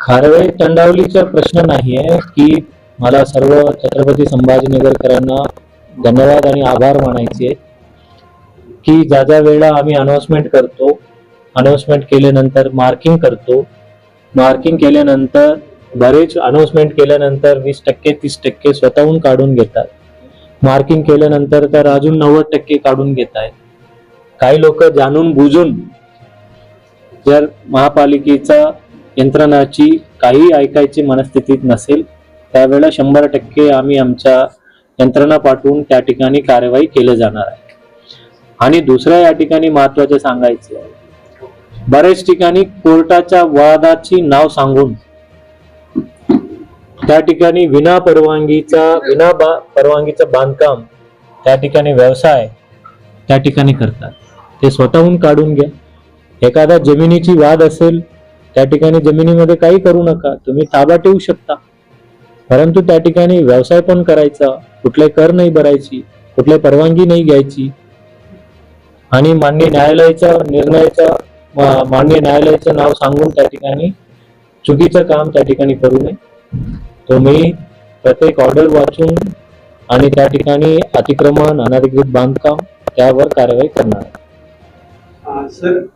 खारवाई तंडावलीचा प्रश्न नाही आहे की मला सर्व छत्रपती संभाजीनगरकरांना धन्यवाद आणि आभार मानायचे. की ज्या ज्या वेळेला आम्ही अनाउन्समेंट करतो अनाउन्समेंट केल्यानंतर मार्किंग करतो मार्किंग केल्यानंतर बरेच अनाउन्समेंट केल्यानंतर वीस टक्के तीस टक्के स्वतःहून काढून घेतात. मार्किंग केल्यानंतर तर अजून नव्वद टक्के काढून घेत आहेत काही लोक जाणून बुजून जर महापालिकेचा यंत्रणाची काही ऐकायची मनस्थितीत नसेल त्यावेळेला शंभर टक्के आम्ही आमच्या यंत्रणा पाठवून त्या ठिकाणी कारवाई केलं जाणार आहे. आणि दुसऱ्या या ठिकाणी महत्त्वाचे सांगायचे बरेच ठिकाणी कोर्टाच्या वादाची नाव सांगून त्या ठिकाणी विना परवानगीचा विना बा परवानगीचं बांधकाम त्या ठिकाणी व्यवसाय त्या ठिकाणी करतात. ते स्वतःहून काढून घ्या. एखादा जमिनीची वाद असेल त्या ठिकाणी जमिनीमध्ये काही करू नका तुम्ही ताबा ठेवू शकता. परंतु त्या ठिकाणी व्यवसाय पण करायचा कुठले कर नाही भरायची कुठले परवानगी नाही घ्यायची. आणि मान्य न्यायालयाच्या निर्णयाचा मान्य न्यायालयाचं नाव सांगून त्या ठिकाणी चुकीचं काम त्या ठिकाणी करू नये. तुम्ही प्रत्येक ऑर्डर वाचून आणि त्या ठिकाणी अतिक्रमण अनधिकृत बांधकाम त्यावर कारवाई करणार. answer